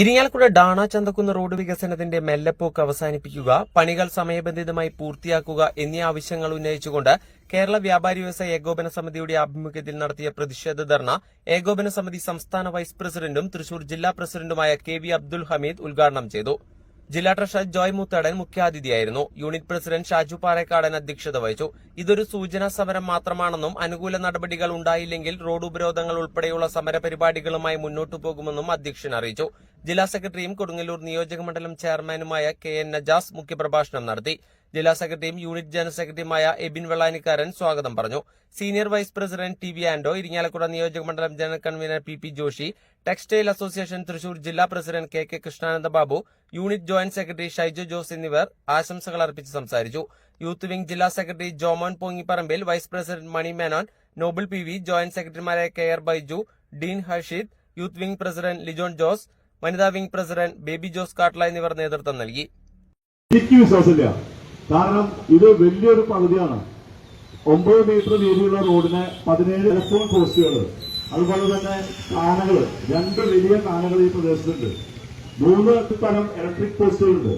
Irinjalakuda ഡാണ Chanthakkunnu road വികസനത്തിന്റെ മെല്ലപ്പോക്ക് അവസാനിപ്പിക്കുക പണികൾ സമയബന്ധിതമായി പൂർത്തിയാക്കുക എന്നീ ആവശ്യങ്ങൾ ഉന്നയിച്ചുകൊണ്ട് കേരള വ്യാപാരി വ്യവസായ ഏകോപന സമിതിയുടെ ആഭിമുഖ്യത്തിൽ നടത്തിയ പ്രതിഷേധ ധർണ ഏകോപന സമിതി സംസ്ഥാന വൈസ് പ്രസിഡന്റും തൃശൂർ ജില്ലാ പ്രസിഡന്റുമായ കെ വി അബ്ദുൽ ഹമീദ് ഉദ്ഘാടനം ചെയ്തു. ജില്ലാ ട്രഷറർ ജോയ് മുത്തടൻ മുഖ്യാതിഥിയായിരുന്നു. യൂണിറ്റ് പ്രസിഡന്റ് ഷാജു പാറേക്കാടൻ അധ്യക്ഷത വഹിച്ചു. ഇതൊരു സൂചനാ സമരം മാത്രമാണെന്നും അനുകൂല നടപടികൾ ഉണ്ടായില്ലെങ്കിൽ റോഡ് ഉപരോധങ്ങൾ ഉൾപ്പെടെയുള്ള സമരപരിപാടികളുമായി മുന്നോട്ടു പോകുമെന്നും അധ്യക്ഷൻ അറിയിച്ചു. ജില്ലാ സെക്രട്ടറിയും കൊടുങ്ങല്ലൂർ നിയോജക മണ്ഡലം ചെയർമാനുമായ കെ എൻ നജാസ് മുഖ്യപ്രഭാഷണം നടത്തി. ജില്ലാ സെക്രട്ടറിയും യൂണിറ്റ് ജനറൽ സെക്രട്ടറിയുമായ എബിൻ വെള്ളാനിക്കാരൻ സ്വാഗതം പറഞ്ഞു. Senior vice president T V Ando Irinjalakuda നിയോജക മണ്ഡലം general convener P P Joshi textile association Thrissur ജില്ലാ president K K Krishnananda Babu unit joint secretary Shaiju Jose എന്നിവർ ആശംസകൾ അർപ്പിച്ച് സംസാരിച്ചു. യൂത്ത് വിംഗ് ജില്ലാ secretary Jomon Pongiparambil vice president Mani Menon Noble P V joint സെക്രട്ടറിമാരായ K R Baiju Dean Harshid youth wing president Lijon Jose വനിതാ wing president baby Jose Kattla എന്നിവർ നേതൃത്വം നൽകി. കാരണം ഇത് വലിയൊരു പകുതിയാണ്. ഒമ്പത് മീറ്റർ വീതിയുള്ള റോഡിന് പതിനേഴ് ടെലിഫോൺ പോസ്റ്റുകൾ അതുപോലെ തന്നെ കാനകൾ രണ്ട് വലിയ കാനകൾ ഈ പ്രദേശത്തുണ്ട്. മൂന്ന് തരം ഇലക്ട്രിക് പോസ്റ്റുകളുണ്ട്.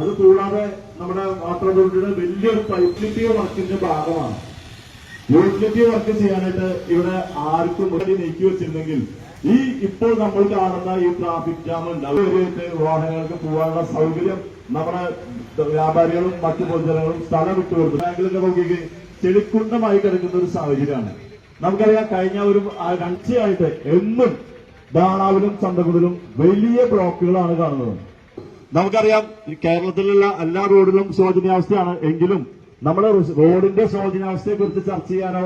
അത് കൂടാതെ നമ്മുടെ വാട്ടർ അതോറിറ്റിയുടെ വലിയൊരു പൈപ്പ് വർക്കിന്റെ ഭാഗമാണ്. യൂട്ടിലിറ്റി വർക്ക് ചെയ്യാനായിട്ട് ഇവിടെ ആർക്കും നീക്കി വെച്ചിരുന്നെങ്കിൽ ഈ ഇപ്പോൾ നമ്മൾ കാണുന്ന ഈ ട്രാഫിക് ജാം ഉണ്ടാവുകയായിട്ട് വാഹനങ്ങൾക്ക് പോകാനുള്ള സൗകര്യം നമ്മുടെ വ്യാപാരികളും മറ്റു പൊതുജനങ്ങളും സ്ഥലം വിട്ടുകൊടുത്തു ബാങ്കിലൊക്കെ നോക്കിക്ക് ചെളിക്കുണ്ടമായി കിടക്കുന്ന ഒരു സാഹചര്യമാണ്. നമുക്കറിയാം കഴിഞ്ഞ ഒരു രണ്ടായിട്ട് എന്നും ദാണാവിലും ചന്തകുതിലും വലിയ ബ്ലോക്കുകളാണ് കാണുന്നത്. നമുക്കറിയാം കേരളത്തിലുള്ള എല്ലാ റോഡിലും ശോചനീയാവസ്ഥയാണ് എങ്കിലും നമ്മുടെ റോഡിന്റെ ശോചനീയാവസ്ഥയെ കുറിച്ച് ചർച്ച ചെയ്യാനോ